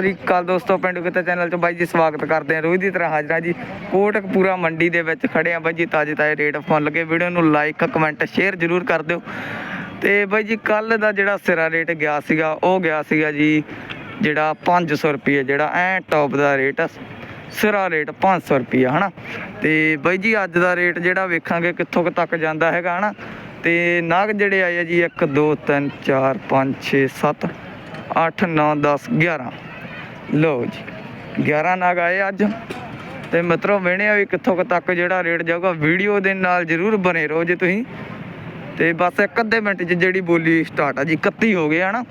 ਸ੍ਰੀ ਅਕਾਲ ਦੋਸਤੋ, ਪਿੰਡ ਕਿਤੇ ਚੈਨਲ 'ਚ ਬਾਈ ਜੀ ਸਵਾਗਤ ਕਰਦੇ ਹਾਂ। ਰੋਜ਼ ਦੀ ਤਰ੍ਹਾਂ ਹਾਜ਼ਰ ਹਾਂ ਜੀ। ਕੋਟਕਪੂਰਾ ਮੰਡੀ ਦੇ ਵਿੱਚ ਖੜੇ ਆ ਬਾਈ ਜੀ, ਤਾਜ਼ੇ ਤਾਜ਼ੇ ਰੇਟ ਫੋਨ ਲੱਗੇ ਵੀਡੀਓ ਨੂੰ ਲਾਈਕ ਕਮੈਂਟ ਸ਼ੇਅਰ ਜ਼ਰੂਰ ਕਰ ਦਿਓ। ਤੇ ਬਾਈ ਜੀ ਕੱਲ ਦਾ ਜਿਹੜਾ ਸਿਰਾ ਰੇਟ ਗਿਆ ਸੀਗਾ, ਉਹ ਗਿਆ ਸੀਗਾ ਜੀ ਜਿਹੜਾ 500 ਰੁਪਏ ਜਿਹੜਾ ਐ ਟੌਪ ਦਾ ਰੇਟ ਆ। ਸਿਰਾ ਰੇਟ 500 ਰੁਪਏ ਹਨਾ? ਤੇ ਬਾਈ ਜੀ, ਅੱਜ ਦਾ ਰੇਟ ਜਿਹੜਾ ਵੇਖਾਂਗੇ ਕਿੱਥੋਂ ਕੁ ਤੱਕ ਜਾਂਦਾ ਹੈਗਾ, ਹਨਾ? ਤੇ ਨਾਗ ਜਿਹੜੇ ਆਏ ਆ ਜੀ 1 2 3 4 5 6 7 8 9 10 11 ਲਓ ਜੀ 11 ਨਾਗ ਆਏ ਅੱਜ। ਤੇ ਮਿੱਤਰੋ ਵੇਣਿਆ ਵੀ ਕਿੱਥੋਂ ਤੱਕ ਜਿਹੜਾ ਰੇਟ ਜਾਊਗਾ। ਵੀਡੀਓ ਦੇ ਨਾਲ ਜਰੂਰ ਬਨੇ ਰਹੋ ਜੇ ਤੁਸੀਂ। ਤੇ ਬਸ ਇੱਕ ਅੱਧੇ ਮਿੰਟ 'ਚ ਜਿਹੜੀ ਬੋਲੀ ਸਟਾਰਟ ਆ ਜੀ 31 ਹੋ ਗਏ, ਹਨਾ?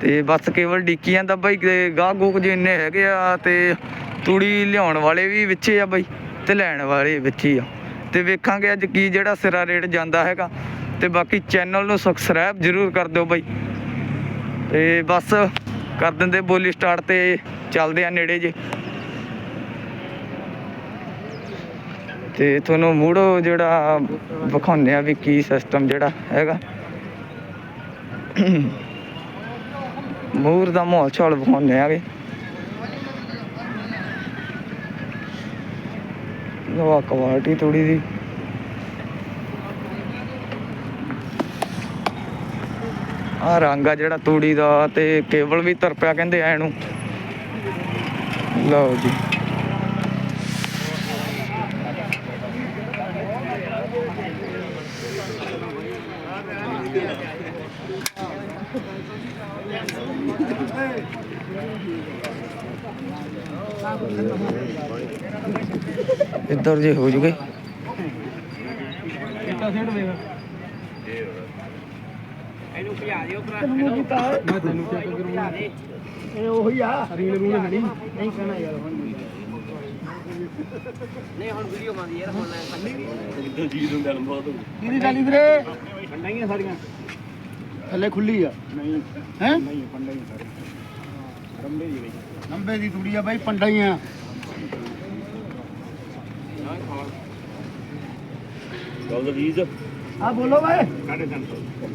ਤੇ ਬਸ ਕੇਵਲ ਡਿੱਕੀ ਦਾ ਬਾਈ, ਤੇ ਗਾਹ ਗੂਕ ਜੇ ਇੰਨੇ ਹੈਗੇ ਆ, ਤੇ ਤੂੜੀ ਲਿਆਉਣ ਵਾਲੇ ਵੀ ਵਿੱਚੇ ਆ ਬਾਈ, ਤੇ ਲੈਣ ਵਾਲੇ ਵਿੱਚ ਹੀ ਆ। ਤੇ ਵੇਖਾਂਗੇ ਅੱਜ ਕੀ ਜਿਹੜਾ ਸਿਰਾ ਰੇਟ ਜਾਂਦਾ ਹੈਗਾ। ਤੇ ਬਾਕੀ ਚੈਨਲ ਨੂੰ ਸਬਸਕ੍ਰਾਈਬ ਜਰੂਰ ਕਰ ਦਿਓ ਬਾਈ। ਤੇ ਬਸ ਕਰ ਦਿੰਦੇ ਬੋਲੀ ਸਟਾਰਟ ਤੇ ਚੱਲਦੇ ਆ ਨੇੜੇ ਜੇ। ਤੇ ਤੁਹਾਨੂੰ ਮੂੜੋ ਜਿਹੜਾ ਵਿਖਾਉਂਦੇ ਆ ਵੀ ਕੀ ਸਿਸਟਮ ਜਿਹੜਾ ਹੈਗਾ। ਮੂਰ ਦਾ ਮਾਹੌਲ ਛਾਲ ਵਿਖਾਉਂਦੇ ਆਗੇ। ਨਵਾ ਕੁਆਲਿਟੀ ਥੋੜੀ ਦੀ ਆ ਰੰਗ ਆ ਜਿਹੜਾ ਤੂੜੀ ਦਾ ਤੇ ਕੇਬਲ ਵੀ ਤਰ ਪਿਆ ਕਹਿੰਦੇ ਐ ਨੂੰ। ਲਓ ਜੀ। ਇੱਧਰ ਜੇ ਹੋ ਜੂਗੇ ਇਹਨੂੰ ਭਜਾ ਦਿਓ ਮੈਂ ਤੈਨੂੰ ਚੈੱਕ ਕਰੂੰਗਾ ਇਹ ਉਹੀ ਆ ਰੀਲ ਰੂਲ ਹਣੀ ਨਹੀਂ ਕਹਿਣਾ ਯਾਰ ਹੁਣ ਨਹੀਂ, ਹੁਣ ਵੀਡੀਓ ਬਣਦੀ ਯਾਰ ਹੁਣ ਕਿਹਦੀ ਚਾਲੀ ਵੀਰੇ ਪੰਡਾਈਆਂ ਸਾਰੀਆਂ ਥੱਲੇ ਖੁੱਲੀ ਆ। ਨਹੀਂ ਹੈ ਨਹੀਂ ਪੰਡਾਈਆਂ ਸਾਰੀਆਂ ਰੰਬੇ ਦੀ ਬਈ ਰੰਬੇ ਦੀ ਤੂੜੀ ਆ। ਬਾਈ ਪੰਡਾਈਆਂ ਆ ਬੋਲੋ ਵੇ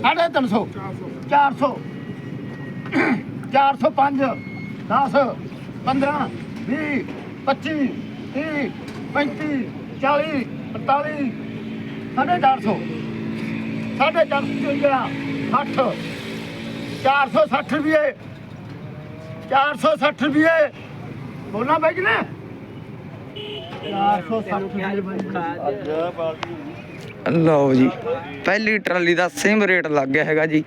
350 400 405 10 15 20 25 30 35 40 45 ਸਾਢੇ 400 ਸਾਢੇ 400 ਗਿਆ 60 460 ਰੁਪਏ 460 ਰੁਪਏ ਬੋਲਣਾ ਬਾਈ ਜੀ ਨੇ। 460 ਰੁਪਏ ਲਓ ਜੀ, ਪਹਿਲੀ ਟਰਾਲੀ ਦਾ ਸੇਮ ਰੇਟ ਲੱਗ ਗਿਆ ਹੈਗਾ ਜੀ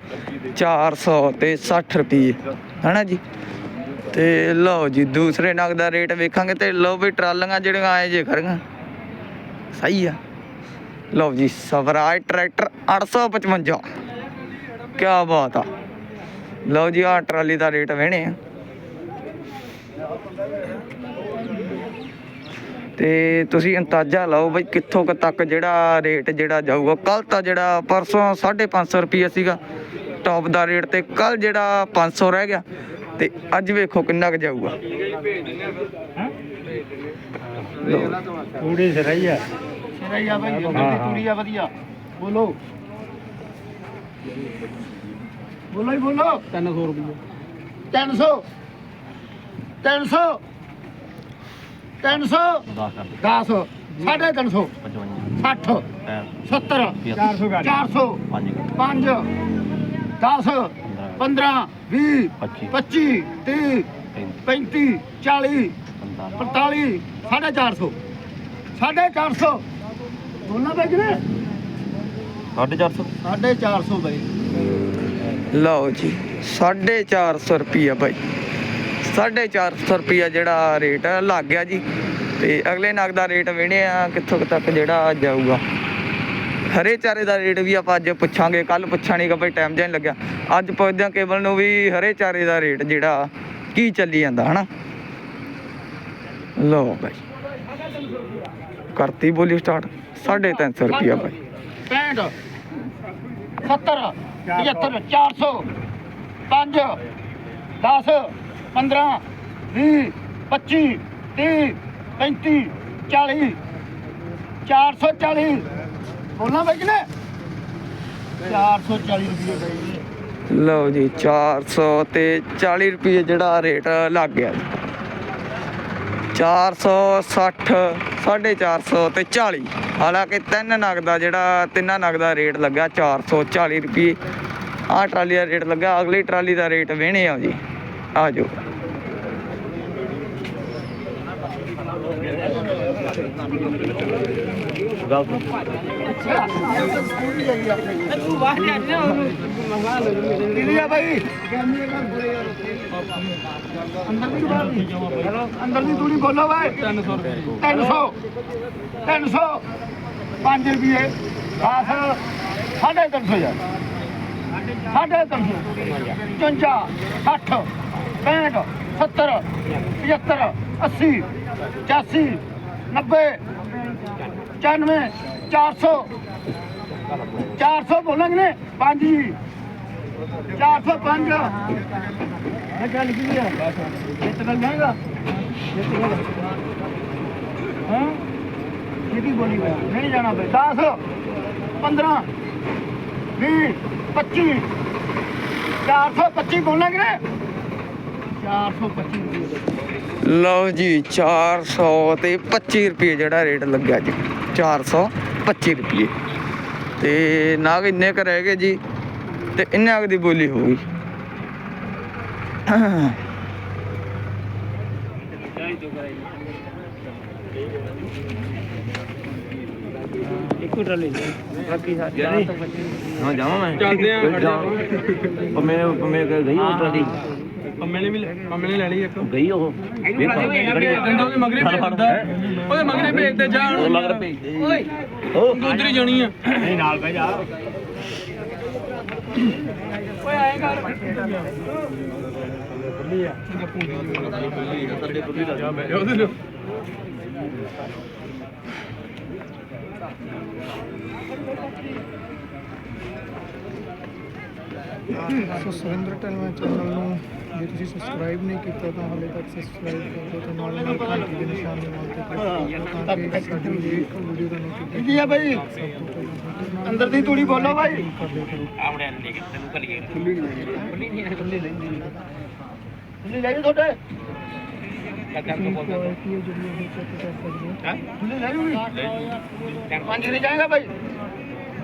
400 ਤੇ 60 ਰੁਪਏ ਹਨਾ ਜੀ? ਤੇ ਲਓ ਜੀ, ਦੂਸਰੇ ਨਗ ਦਾ ਰੇਟ ਵੇਖਾਂਗੇ ਤੇ ਲਓ ਵੀ ਟਰਾਲੀਆਂ ਜਿਹੜੀਆਂ ਆਏ ਜੇ ਖੜੀਆਂ। ਸਹੀ ਆ। ਲਓ ਜੀ, ਸਵਰਾਜ ਟਰੈਕਟਰ 855 ਕੀ ਬਾਤ ਆ। ਲਓ ਜੀ ਆ ਟਰਾਲੀ ਦਾ ਰੇਟ ਵੇਣੇ ਆ। ਤੇ ਤੁਸੀਂ ਅੰਦਾਜ਼ਾ ਲਾਓ ਬਈ ਕਿੱਥੋਂ ਕੁ ਤੱਕ ਜਿਹੜਾ ਰੇਟ ਜਿਹੜਾ ਜਾਊਗਾ। ਕੱਲ ਤਾਂ ਜਿਹੜਾ ਪਰਸੋਂ 550 ਰੁਪਏ ਸੀਗਾ। ਟੌਪ ਦਾ ਰੇਟ ਤੇ ਕੱਲ ਜਿਹੜਾ 500 ਰਹਿ ਗਿਆ। ਤੇ ਅੱਜ ਵੇਖੋ ਕਿੰਨਾ ਕੁ ਜਾਊਗਾ। ਤੂੜੀ ਸਰਾਈ ਆ ਸਰਾਈ ਆ ਬਾਈ ਤੂੜੀ ਆ ਵਧੀਆ। ਬੋਲੋ। ਬੋਲੋ ਹੀ ਬੋਲੋ। 300 ਰੁਪਏ 300 300 300 10 ਸਾਢੇ 300 60 70 400 400 5 10 15 20 25 30 35 40 45 ਸਾਢੇ 400 ਸਾਢੇ 400 ਬੋਲਣਾ ਬਾਈ ਜੀ 450 ਸਾਢੇ 400 ਬਾਈ ਲਓ ਜੀ 450 ਰੁਪਿਆ ਬਾਈ। 450 ਰੁਪਿਆ ਜਿਹੜਾ ਰੇਟ ਲੱਗ ਗਿਆ ਜੀ। ਤੇ ਅਗਲੇ ਨਗ ਦਾ ਰੇਟ ਵੇਣੇ ਆ ਕਿੱਥੋਂ ਤੱਕ ਜਿਹੜਾ ਜਾਊਗਾ। ਹਰੇ ਚਾਰੇ ਦਾ ਰੇਟ ਵੀ ਆਪਾਂ ਅੱਜ ਪੁੱਛਾਂਗੇ ਕੱਲ ਪੁੱਛਾਂਗੇ ਬਈ ਟਾਈਮ ਜਿਹਾ ਲੱਗਿਆ। ਅੱਜ ਪੁੱਛਦੇ ਆ ਕੇਬਲ ਨੂੰ ਵੀ ਹਰੇ ਚਾਰੇ ਦਾ ਰੇਟ ਜਿਹੜਾ ਕੀ ਚੱਲੀ ਜਾਂਦਾ, ਹਨਾ? ਲਓ ਬਾਈ, ਕਰਤੀ ਬੋਲੀ ਸਟਾਰਟ 350 ਰੁਪਿਆ ਬਾਈ। 65 70 75 400 5 10 15 20 25 30 35 40 440 ਬੋਲਣਾ ਬਾਈ ਕਿਨੇ? 440 ਰੁਪਏ ਲਓ ਜੀ 400 ਤੇ 40 ਰੁਪਏ ਜਿਹੜਾ ਰੇਟ ਲੱਗ ਗਿਆ ਜੀ। 460 450 ਤੇ 40 ਹਾਲਾਂਕਿ ਤਿੰਨ ਨਗ ਦਾ ਜਿਹੜਾ, ਤਿੰਨਾਂ ਨਗ ਦਾ ਰੇਟ ਲੱਗਾ 440 ਰੁਪਏ। ਆਹ ਟਰਾਲੀ ਦਾ ਰੇਟ ਲੱਗਾ, ਅਗਲੀ ਟਰਾਲੀ ਦਾ ਰੇਟ ਵੇਣੇ ਆ ਜੀ। ਆ ਜਾਓ ਗੱਲ ਕਿਹਦੀ ਆ ਬਾਈ ਅੰਦਰ ਦੀ ਤੂੜੀ ਬੋਲੋ ਬਾਈ 300 300 300 5 ਰੁਪਏ 10 ਸਾਢੇ 300 ਯਾਰ ਸਾਢੇ 300 55 60 65 70 75 80 85 90 95 400 400 ਬੋਲਾਂਗੇ ਨੇ? 5 ਜੀ। 405 ਇਹ ਗੱਲ ਕੀ ਹੈ? ਜਿੱਤ ਗੱਲ ਜਾਏਗਾ ਜਿੱਤ ਗੱਲ ਹਾਂ। ਕਿਹਦੀ ਬੋਲੀ ਵੇ ਨਹੀਂ ਜਾਣਾ ਬਈ। 10 15 20 25 425 ਬੋਲਾਂਗੇ ਨੇ? 425 ਲਓ ਜੀ 400 ਤੇ 25 ਰੁਪਏ ਜਿਹੜਾ ਰੇਟ ਲੱਗਾ ਜੀ। 425 ਰੁਪਏ। ਤੇ ਨਾਗ ਇੰਨੇ ਕ ਰਹਿ ਗਏ ਜੀ ਤੇ ਇੰਨੇ ਕੁ ਦੀ ਬੋਲੀ ਹੋ ਗਈ। ਇੱਕੋ ਟਰਾਲੀ ਬਾਕੀ ਹਾਂ ਜਾਵਾਂ ਮੈਂ। ਚੱਲਦੇ ਆਂ। ਪੰਮੇ ਪੰਮੇ ਕੋਲ ਗਈ ਉਹ ਟਰਾਲੀ ਪੰਮੇ ਨੇ ਵੀ ਪੰਮੇ ਨੇ ਲੈ ਲਈ ਇੱਕ। ਗਈ ਉਹ। ਵੇਖ ਡੰਡਾ ਉਹਦੇ ਮਗਰੇ ਉਹਦੇ ਮਗਰੇ ਭੇਜ ਦੇ ਜਾ ਉਹ ਮਗਰ ਭੇਜ। ਦੇ ਓਏ ਉਹ। ਤੂੰ ਉਧਰ ਹੀ ਜਾਣੀ ਆ। ਨਹੀਂ ਨਾਲ ਬਹਿ ਜਾ। ਓਏ ਆਏਗਾ ਸੋ ਸੁਰਿੰਦਰ ਟੈਲਮਾ ਚੈਨਲ ਨੂੰ ਜੇ ਤੁਸੀਂ ਸਬਸਕ੍ਰਾਈਬ ਨਹੀਂ ਕੀਤਾ ਤਾਂ ਹਾਲੇ ਤੱਕ ਸਬਸਕ੍ਰਾਈਬ ਕਰ ਦਿਓ ਤੇ ਨਾਲ ਨਾਲ ਘੰਟੀ ਦੇ ਨਿਸ਼ਾਨ ਦੇ ਨਾਲ ਤੇ ਕਲਿੱਕ ਕਰੋ ਤਾਂ ਕਿ ਸਾਡੀ ਹਰੇਕ ਵੀਡੀਓ ਦਾ ਨੋਟੀਫਿਕੇਸ਼ਨ ਕਿਹਦੀ ਆ ਬਾਈ? ਅੰਦਰ ਦੀ ਤੂੜੀ ਬੋਲੋ ਕਰੋ ਖੁੱਲੀ ਲੈ ਜੀ ਤੁਹਾਡੇ। ਕੀ ਕੁਆਲਿਟੀ ਹੈ ਜਿਹੜੀ ਉਹ ਚੈੱਕ ਕਰ ਸਕਦੇ ਹੋ। ਖੁੱਲੀ ਲੈ ਜੂਗੀ ਪੰਜ ਨਹੀਂ ਜਾਏਗਾ ਬਾਈ?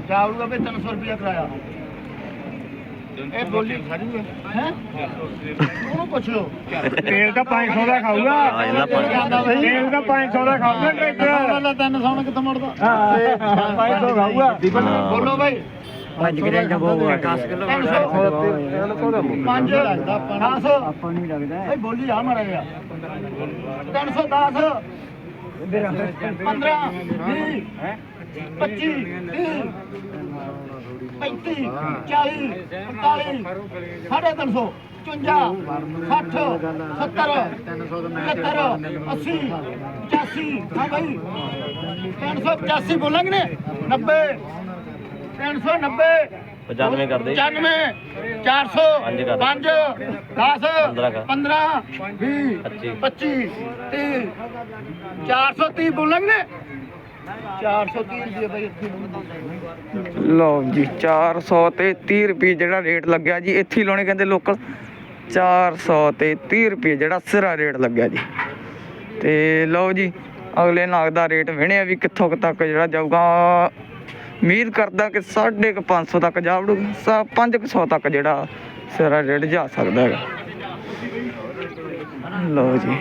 ਜਾਊਗਾ ਬਈ 300 ਰੁਪਇਆ ਕਿਰਾਇਆ। ਇਹ ਬੋਲੀ ਹੈ? ਉਹਨੂੰ ਪੁੱਛ ਲਓ। ਤੇਲ ਤਾਂ 500 ਦਾ ਖਾਊਗਾ। ਆ ਜਾਂਦਾ ਪੰਜ। ਤੇਲ ਤਾਂ 500 ਦਾ ਖਾਊਗਾ ਟਰੈਕਟਰ 300 ਨਾਲ ਕਿੱਥੋਂ ਮੁੜਦਾ? ਹਾਂ 500 ਖਾਊਗਾ। ਬੋਲੋ ਬਾਈ। 5 ਕਿਲੋ ਦਾ ਬਹੁਤ 10 ਕਿਲੋ 5 ਲੱਗਦਾ 500 ਆਪਾਂ ਨਹੀਂ ਲੱਗਦਾ ਬੋਲੀ ਆ ਮਾਰਾ ਗਿਆ 310 15 20 25 30 35 40 45 ਸਾਢੇ 300 55 60 70 80 85 ਹਾਂ ਭਾਈ 385 ਬੋਲਾਂਗੇ ਨੇ? 90 390 95 ਕਰ ਦੇ 95 400 ਪੰਜ ਕਰ। 5 10 ਪੰਦਰਾਂ ਕਰ। 15 20 ਪੱਚੀ। 25 30 430 ਬੋਲਾਂਗੇ ਨੇ 430 ਰੁਪਏ ਬਈ ਇੱਥੇ ਲਓ ਜੀ 400 ਤੇ 30 ਰੁਪਏ ਜਿਹੜਾ ਰੇਟ ਲੱਗਿਆ ਜੀ ਇੱਥੇ ਲਾਉਣੇ ਕਹਿੰਦੇ ਲੋਕਲ 400 ਤੇ 30 ਰੁਪਏ ਜਿਹੜਾ ਸਿਰਾ ਰੇਟ ਲੱਗਿਆ ਜੀ ਤੇ ਲਓ ਜੀ ਅਗਲੇ ਨਾਗ ਦਾ ਰੇਟ ਵਿਣਿਆ ਵੀ ਕਿੱਥੋਂ ਤੱਕ ਜਿਹੜਾ ਜਾਊਗਾ ਉਮੀਦ ਕਰਦਾ ਕਿ 550 ਤੱਕ ਜਾ ਵੜੂਗਾ। 500 ਤੱਕ ਜਿਹੜਾ ਸਾਰਾ ਰੇਟ ਜਾ ਸਕਦਾ ਹੈਗਾ। ਲਓ ਜੀ।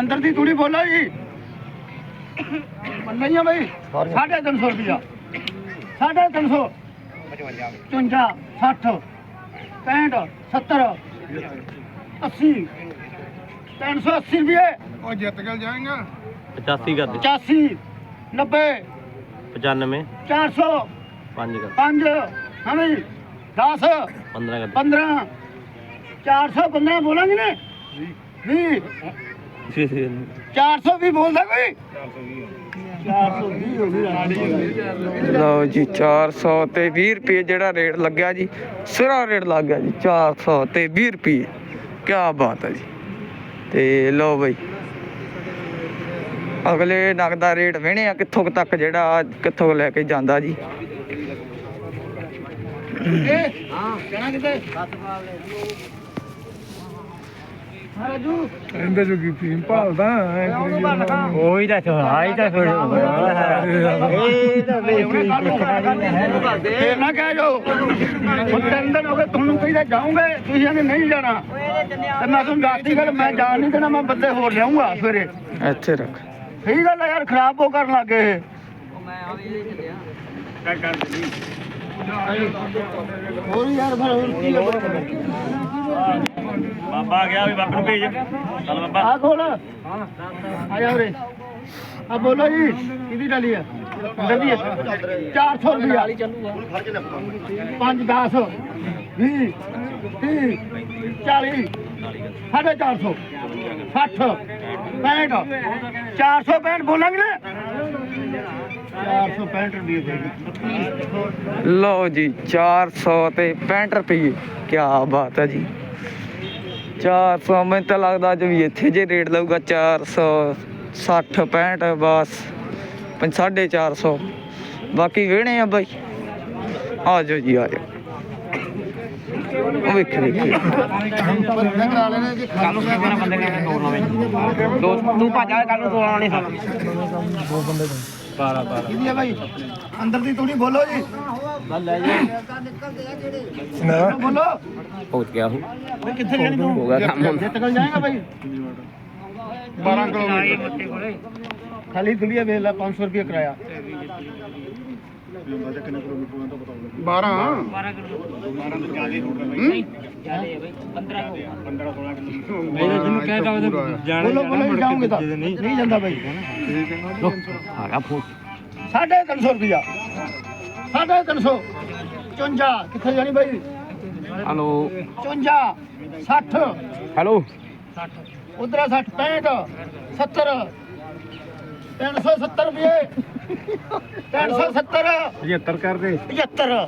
ਅੰਦਰ ਦੀ ਥੋੜੀ ਬੋਲੋ ਜੀ। ਨਹੀਂ ਆ ਬਈ। ਸਾਢੇ ਤਿੰਨ ਸੌ ਰੁਪਿਆ ਸਾਢੇ ਤਿੰਨ ਸੌ। 55 60 65 70 80 380 ਰੁਪਏ। ਉਹ ਜਿੱਤ ਗਲ ਜਾਏਗਾ। 85 ਕਰ ਦੇ। 85 90 95 400 5 ਕਰ। 5 ਹਾਂ ਬਈ 10 15 ਕਰ 15 415 ਬੋਲਾਂਗੇ ਨੇ? 20 ਦੇ 400 ਵੀ ਬੋਲਦਾ ਕੋਈ? 420 ਹੋ ਗਈ। ਲਓ ਜੀ 400 ਤੇ 20 ਰੁਪਏ ਜਿਹੜਾ ਰੇਟ ਲੱਗਿਆ ਜੀ ਸਿਰਾ ਰੇਟ ਲੱਗ ਗਿਆ ਜੀ 400 ਤੇ 20 ਰੁਪਏ। ਕੀ ਬਾਤ ਹੈ ਜੀ। ਤੇ ਲਓ ਬਈ। ਅਗਲੇ ਨਗ ਦਾ ਰੇਟ ਵੇਣੇ ਆ, ਕਿੱਥੋਂ ਤੱਕ ਜਿਹੜਾ ਕਿੱਥੋਂ ਲੈ ਕੇ ਜਾਂਦਾ ਜੀ। ਇਹਦੇ ਜੋ ਕੀ ਫੀਮ ਭਾਲਦਾ ਐ ਕਰੀ ਜਾਂਦਾ ਉਹੀ ਤਾਂ ਹਾਈ ਤਾਂ ਫਿਰ ਇਹ ਤਾਂ ਫੇਰ ਨਾ ਕਹਿ ਜੋ ਹੁਣ ਤਿੰਨ ਦਿਨ ਹੋ ਗਏ ਤੁਹਾਨੂੰ ਕਹਿੰਦਾ ਜਾਉਂਗੇ ਤੁਸੀਂ ਕਹਿੰਦੇ ਨਹੀਂ ਜਾਣਾ। ਤੇ ਮੈਂ ਤੁਹਾਨੂੰ ਦੱਸਦੀ ਗੱਲ ਮੈਂ ਜਾਣ ਨਹੀਂ ਦੇਣਾ ਮੈਂ ਬੰਦੇ ਹੋਰ ਲਿਆਉਂਗਾ ਸਵੇਰੇ। ਇੱਥੇ ਰੱਖ। ਸਹੀ ਗੱਲ ਆ ਯਾਰ ਖਰਾਬ ਉਹ ਕਰਨ ਲੱਗੇ ਇਹ। ਹੋਰ ਯਾਰ ਫਿਰ ਹੋਰ ਕੀ ਬਾਬਾ ਆ ਗਿਆ ਵੀ ਬਾਬੇ ਨੂੰ ਭੇਜ। ਚੱਲ ਬਾਬਾ। ਆ ਖੋਲ। ਆ ਜਾ ਉਰੇ। ਆ ਬੋਲੋ ਜੀ ਕਿਹਦੀ ਡਾਲੀ ਆ? ਅੰਦਰ ਦੀ 400 ਰੁਪਿਆ 5 10 20 30 40 ਸਾਢੇ 400 60 65 465 ਬੋਲਾਂਗੇ ਨਾ। 465 ਰੁਪਏ ਦੇ ਲਓ ਜੀ 400 ਤੇ 65 ਰੁਪਏ ਕੀ ਬਾਤ ਹੈ ਜੀ। 400 ਮੈਨੂੰ ਤਾਂ ਲੱਗਦਾ ਅੱਜ ਵੀ ਇੱਥੇ ਜੇ ਰੇਟ ਲਊਗਾ 400 60 65 ਬਸ 450 ਬਾਕੀ ਵੇਣੇ ਆ ਬਾਈ। ਆ ਜਾਓ ਜੀ, ਆ ਜਾਓ। ਉਹ ਵੇਖ ਵੇਖ। ਕੱਲ ਨੂੰ ਕਿਹੜਾ ਬੰਦੇ ਨੇ ਤੋੜਨਾ ਵੇ ਦੋ ਤੂੰ ਭੱਜ ਆ ਕੱਲ ਨੂੰ ਤੋੜਨਾ ਨਹੀਂ ਸਾਲਾ ਦੋ ਬੰਦੇ 12 12 ਕਿਹਦੀ ਹੈ ਭਾਈ ਅੰਦਰ ਦੀ ਥੋੜੀ ਬੋਲੋ ਜੀ। ਨਾ। ਬੋਲੋ। ਪਹੁੰਚ ਗਿਆ ਹੂੰ ਵੇ ਕਿੱਥੇ ਜਾਣੀ ਤੂੰ? ਹੋ ਗਿਆ ਕੰਮ ਹੁਣ। ਜਿੱਤ ਕਰ ਜਾਏਗਾ ਭਾਈ 12 ਕਿਲੋਮੀਟਰ। ਖਾਲੀ ਦੁਨੀਆ ਵੇਖ ਲੈ 500 ਰੁਪਏ ਕਿਰਾਇਆ। 12 ਜਿਹਨੂੰ ਕਹਿਤਾ ਉਹਦੇ ਬੋਲੋ ਬੋਲੋ ਜਾਉਂਗੇ ਤਾਂ ਨਹੀਂ ਜਾਂਦਾ ਭਾਈ ਆ ਗਿਆ ਫੋਨ। ਸਾਢੇ ਤਿੰਨ ਸੌ ਰੁਪਿਆ ਸਾਢੇ ਤਿੰਨ ਸੌ। 54 ਕਿੱਥੇ ਜਾਣੀ ਭਾਈ ਹਲੋ। 54 60 ਹੈਲੋ। ਉਧਰ 60 65 70 370 ਰੁਪਏ। 370 75 ਕਰ ਦੇ। 75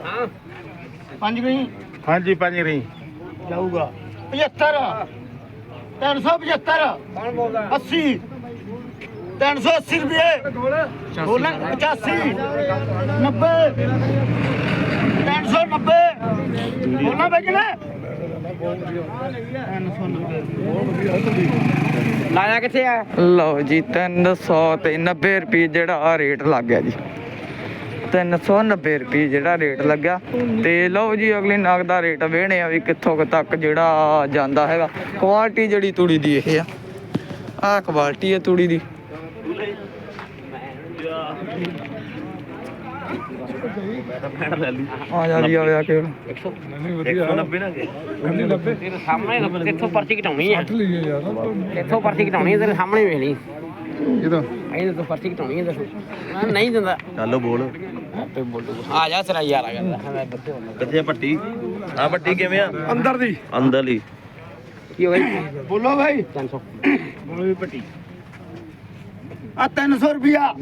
ਪੰਜ ਗਈ। ਹਾਂਜੀ ਪੰਜ ਰਹੀ ਜਾਊਗਾ। 75 375 ਕੌਣ ਬੋਲਦਾ? 80 380 ਰੁਪਏ। ਬੋਲਾਂ। 85 90 390 ਬੋਲਾਂ ਬੈਜਣਾ ਲਾਇਆ ਕਿੱਥੇ ਆ? ਲਓ ਜੀ 300 ਤੇ 90 ਰੁਪਏ ਜਿਹੜਾ ਆ ਰੇਟ ਲੱਗ ਗਿਆ ਜੀ। 390 ਰੁਪਏ ਜਿਹੜਾ ਰੇਟ ਲੱਗਿਆ। ਤੇ ਲਓ ਜੀ, ਅਗਲੀ ਨਗ ਦਾ ਰੇਟ ਵੇਹਣੇ ਆ ਵੀ ਕਿੱਥੋਂ ਕੁ ਤੱਕ ਜਿਹੜਾ ਜਾਂਦਾ ਹੈਗਾ। ਕੁਆਲਿਟੀ ਜਿਹੜੀ ਤੂੜੀ ਦੀ ਇਹ ਆ। ਆਹ ਕੁਆਲਿਟੀ ਹੈ ਤੂੜੀ ਦੀ। ਲੈ ਲਈ ਆ ਜਾ ਵੀ ਆ ਜਾ ਕੇ। ਨਹੀਂ ਵਧੀਆ 190 ਨਾ ਕੇ ਕੰਨੀ ਲੱਭੇ ਤੇਰੇ ਸਾਹਮਣੇ ਕਿੱਥੋਂ ਪਰਚੀ ਘਟਾਉਣੀ ਆ? ਕੱਟ ਲਈਏ ਯਾਰ ਇੱਥੋਂ ਪਰਚੀ ਘਟਾਉਣੀ ਆ? ਤੇਰੇ ਸਾਹਮਣੇ ਵੇਖ ਲਈ। ਇਹਦਾ ਇਹਦੇ ਤੋਂ ਪਰਚੀ ਘਟਾਉਣੀ ਆ ਦੱਸੋ। ਮੈਂ ਨਹੀਂ ਦਿੰਦਾ। ਚੱਲੋ ਬੋਲ ਆਪੇ ਬੋਲੂ। ਆ ਜਾ ਤੇਰਾ ਯਾਰ ਆ ਗਿਆ। ਮੈਂ ਦੱਸੇ ਕਿੱਥੇ ਆ ਪੱਟੀ? ਆ ਪੱਟੀ ਕਿਵੇਂ ਆ? ਅੰਦਰ ਦੀ। ਅੰਦਰਲੀ ਕੀ ਹੋ ਗਿਆ? ਬੋਲੋ ਭਾਈ 300 ਆ 300 ਰੁਪਿਆ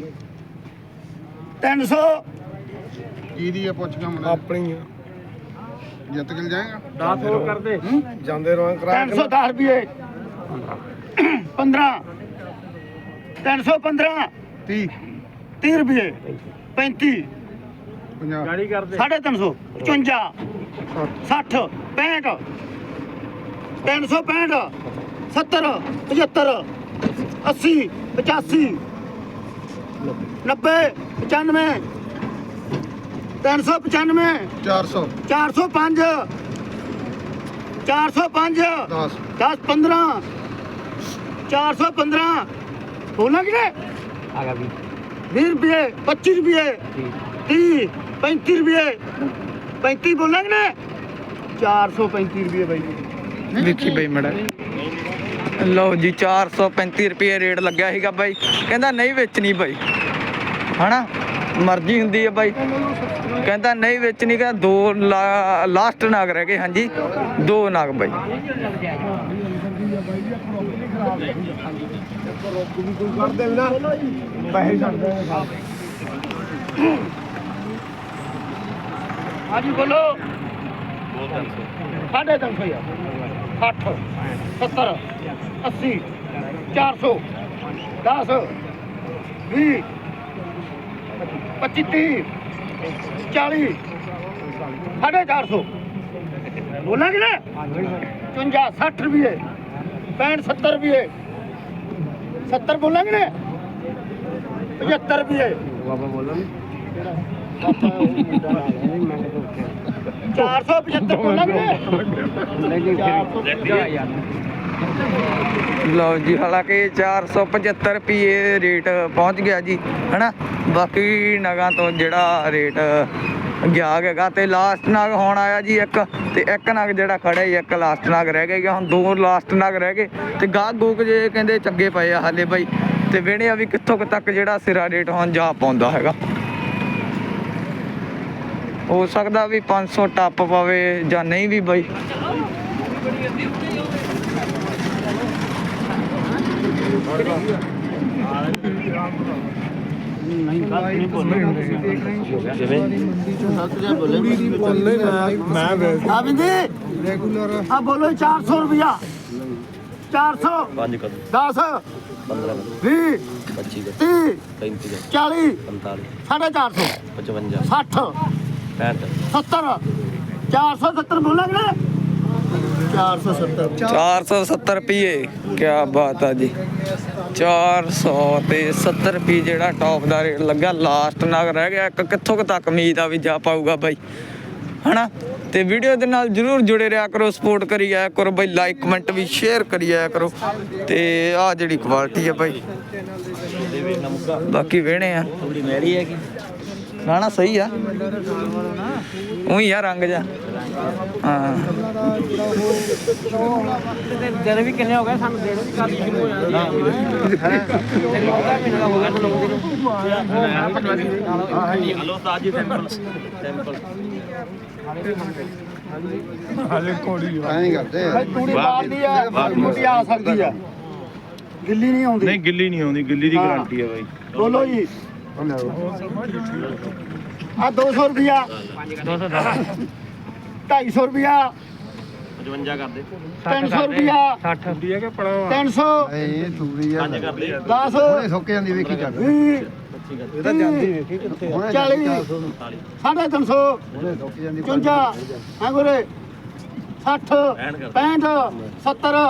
300 ਕਿਹਦੀ ਆ ਪੁੱਛ ਕੇ ਮਨਾ ਆਪਣੀ ਆ। ਜਿੱਤ ਕੇ ਜਾਏਗਾ? 10 ਹੋਰ ਕਰ ਦੇ। ਜਾਂਦੇ ਰਹਾਂ ਕਰਾ 310 ਰੁਪਏ। 15 315 30 30 ਰੁਪਏ। 35 50 ਗਾੜੀ ਕਰ ਦੇ। 350 55 60 65 365 70 75 80 85 90 95 395 400 405 405 10 10 15 415 ਬੋਲਾਂ ਕਿ ਆ ਗਿਆ ਵੀ 20 ਰੁਪਏ 25 ਰੁਪਏ 30 35 ਰੁਪਏ। 35 ਬੋਲਾਂਗੇ ਨਾ 435 ਰੁਪਏ ਬਾਈ ਦੇਖੀ ਬਈ ਮੜਾ। ਲਓ ਜੀ 435 ਰੁਪਏ ਰੇਟ ਲੱਗਿਆ ਸੀਗਾ ਬਾਈ। ਕਹਿੰਦਾ ਨਹੀਂ ਵੇਚਣੀ ਬਾਈ। ਹਨਾ? ਮਰਜ਼ੀ ਹੁੰਦੀ ਹੈ ਬਾਈ। ਕਹਿੰਦਾ ਨਹੀਂ ਵੇਚਣੀ ਕਹਿੰਦਾ ਦੋ ਲਾਸਟ ਨਾਗ ਰਹਿ ਗਏ ਹਾਂਜੀ। ਦੋ ਨਾਗ ਬਾਈ। ਹਾਂਜੀ ਬੋਲੋ। ਸਾਢੇ ਤਿੰਨ ਸੌ ਯਾਰ। 60 70 80 400 10 ਵੀਹ ਪੱਚੀ ਤੀਹ ਚਾਲੀ ਸਾਢੇ ਚਾਰ ਸੌ। ਬੋਲਾਂਗੇ ਨਾ 55 60 ਰੁਪਏ 65 70 ਰੁਪਏ 70 ਬੋਲਾਂਗੇ ਨਾ 75 ਰੁਪਏ ਬਾਬਾ ਬੋਲੋ। ਨੀ 475 ਬੋਲਾਂਗੇ ਨਾ ਲਓ ਜੀ, ਹਾਲਾਂਕਿ 475 ਰੁਪਏ ਰੇਟ ਪਹੁੰਚ ਗਿਆ ਜੀ, ਹਨਾ? ਬਾਕੀ ਨਗਾਂ ਤੋਂ ਜਿਹੜਾ ਰੇਟ ਗਿਆ ਹੈਗਾ ਤੇ ਲਾਸਟ ਨਾਗ ਹੁਣ ਆਇਆ ਜੀ ਇੱਕ, ਤੇ ਇੱਕ ਨਗ ਜਿਹੜਾ ਖੜਾ ਜੀ, ਇੱਕ ਲਾਸਟ ਨਗ ਰਹਿ ਗਿਆ ਹੁਣ ਦੋ ਲਾਸਟ ਨਾਗ ਰਹਿ ਗਏ, ਤੇ ਗਾਹ ਗੂਕ ਜੇ ਕਹਿੰਦੇ ਚੰਗੇ ਪਏ ਆ ਹਾਲੇ ਬਾਈ, ਤੇ ਵੇਣੇ ਆ ਵੀ ਕਿੱਥੋਂ ਕੁ ਤੱਕ ਜਿਹੜਾ ਸਿਰਾ ਰੇਟ ਹੁਣ ਜਾ ਪਾਉਂਦਾ ਹੈਗਾ। ਹੋ ਸਕਦਾ ਵੀ 500 ਟੱਪ ਪਵੇ ਜਾਂ ਨਹੀਂ ਵੀ ਬਾਈ। ਤੁਸੀਂ ਦੇਖ ਰਹੇ ਹੋ ਮੰਡੀ ਚੋਂ ਪੂਰੀ ਦੀ ਪੂਰੀ ਮੈਂ ਆ ਬਿੰਦੀ ਰੈਗੂਲਰ ਆ ਬੋਲੋ 400 ਰੁਪਿਆ 400 5 10 15 20 25 30 35 40 45 450 60 70 470 ਬੋਲਾਂਗੇ ਨਾ। 470 470 ਰੁਪਏ ਕੀ ਬਾਤ ਆ ਜੀ। 400 ਤੇ 70 ਰੁਪਏ ਜਿਹੜਾ ਟੌਪ ਦਾ ਰੇਟ ਲੱਗਾ। ਲਾਸਟ ਨਗ ਰਹਿ ਗਿਆ। ਇੱਕ ਕਿੱਥੋਂ ਕੁ ਤੱਕ ਉਮੀਦ ਆ ਵੀ ਜਾ ਪਾਊਗਾ ਬਾਈ। ਹਨਾ? ਤੇ ਵੀਡੀਓ ਦੇ ਨਾਲ ਜਰੂਰ ਜੁੜੇ ਰਿਹਾ ਕਰੋ। ਸਪੋਰਟ ਕਰੀ ਜਾਇਆ ਕਰੋ ਬਾਈ। ਲਾਈਕ ਕਮੈਂਟ ਵੀ ਸ਼ੇਅਰ ਕਰੀ ਜਾਇਆ ਕਰੋ। ਤੇ ਆ ਜਿਹੜੀ ਕੁਆਲਿਟੀ ਆ ਬਾਈ। ਬਾਕੀ ਵੇਣੇ ਆ। ਥੋੜੀ ਮੈਰੀ ਹੈ ਕਿ ਨਾ ਨਾ ਸਹੀ ਆ। ਉਹੀ ਆ ਰੰਗ ਜਾ ਹਾਂ। ਜਦ ਵੀ ਕਿੰਨੇ ਹੋ ਗਏ ਸਾਨੂੰ ਦੇ ਦਿਓ ਕੱਲ ਸ਼ੁਰੂ ਹੋ ਤੈਨੂੰ ਪਤਾ ਮਹੀਨਾ ਦਾ ਹੋ ਗਿਆ ਤੁਹਾਨੂੰ ਹਲੋ ਉਸਤਾਦ ਜੀ ਸੈਂਪਲ ਸੈਂਪਲ ਐਂ ਕਰਦੇ ਆ ਤੂੜੀ ਮਾਰਦੀ ਆ ਤੂੜੀ ਆ ਸਕਦੀ ਆ ਗਿੱਲੀ ਨਹੀਂ ਆਉਂਦੀ ਨਹੀਂ ਗਿੱਲੀ ਨਹੀਂ ਆਉਂਦੀ ਗਿੱਲੀ ਦੀ ਹਾਂ। ਗਾਰੰਟੀ ਹੈ ਬਾਈ। ਬੋਲੋ ਜੀ। ਆ 200 ਰੁਪਿਆ 250 ਰੁਪਿਆ 55 ਕਰ ਦੇ 300 ਰੁਪਿਆ 60 ਰੁਪਏ ਕੇ ਪੜਾ 300 ਇਹ ਥੂੜੀ ਆ। ਕਰ ਦੇ 10 ਹੁਣੇ ਸੁੱਕ ਜਾਂਦੀ ਵੇਖੀ ਚੱਲ। 20 ਇਹ ਤਾਂ ਜਾਂਦੀ ਵੇਖੀ ਕਿੱਥੇ 40 ਸਾਢੇ 300 ਹੁਣੇ ਸੁੱਕ ਜਾਂਦੀ 55 ਹਾਂ ਗੁਰੇ? 60 65 70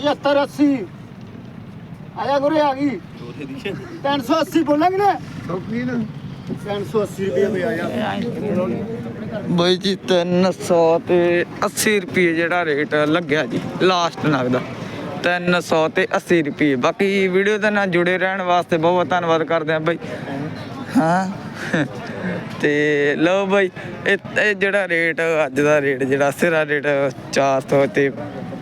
75 80 ਆਇਆ ਗੁਰੇ ਆ ਗਈ। 380 ਬੋਲਾਂਗੇ ਨਾ। ਸੁੱਕ ਨਾ। 380 ਰੁਪਏ ਵੀ ਆਇਆ ਬਾਈ ਜੀ 300 ਤੇ 80 ਰੁਪਏ ਜਿਹੜਾ ਰੇਟ ਲੱਗਿਆ ਜੀ ਲਾਸਟ ਨਗ ਦਾ। 300 ਤੇ 80 ਰੁਪਏ। ਬਾਕੀ ਵੀਡੀਓ ਦੇ ਨਾਲ ਜੁੜੇ ਰਹਿਣ ਵਾਸਤੇ ਬਹੁਤ ਬਹੁਤ ਧੰਨਵਾਦ ਕਰਦੇ ਆ ਬਾਈ। ਹਾਂ। ਤੇ ਲਓ ਬਾਈ, ਇਹ ਇਹ ਜਿਹੜਾ ਰੇਟ, ਅੱਜ ਦਾ ਰੇਟ ਜਿਹੜਾ, ਸਿਰਾ ਰੇਟ 400 ਤੇ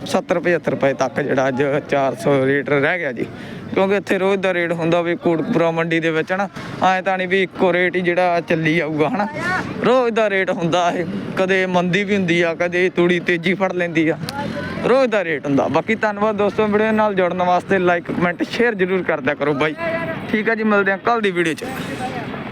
70 75 ਰੁਪਏ ਤੱਕ ਜਿਹੜਾ ਅੱਜ 400 ਰੇਟ ਰਹਿ ਗਿਆ ਜੀ। ਕਿਉਂਕਿ ਇੱਥੇ ਰੋਜ਼ ਦਾ ਰੇਟ ਹੁੰਦਾ ਵੀ ਕੋਟਕਪੁਰਾ ਮੰਡੀ ਦੇ ਵਿੱਚ, ਹਨਾ? ਐਂ ਤਾਂ ਨਹੀਂ ਵੀ ਇੱਕੋ ਰੇਟ ਹੀ ਜਿਹੜਾ ਚੱਲੀ ਜਾਊਗਾ ਹਨਾ? ਰੋਜ਼ ਦਾ ਰੇਟ ਹੁੰਦਾ ਇਹ। ਕਦੇ ਮੰਦੀ ਵੀ ਹੁੰਦੀ ਆ, ਕਦੇ ਤੂੜੀ ਤੇਜ਼ੀ ਫੜ ਲੈਂਦੀ ਆ। ਰੋਜ਼ ਦਾ ਰੇਟ ਹੁੰਦਾ। ਬਾਕੀ ਧੰਨਵਾਦ ਦੋਸਤੋ ਵੀਡੀਓ ਨਾਲ ਜੁੜਨ ਵਾਸਤੇ ਲਾਈਕ ਕਮੈਂਟ ਸ਼ੇਅਰ ਜ਼ਰੂਰ ਕਰਦਿਆ ਕਰੋ ਬਾਈ। ਠੀਕ ਆ ਜੀ, ਮਿਲਦੇ ਆ ਕੱਲ ਦੀ ਵੀਡੀਓ 'ਚ।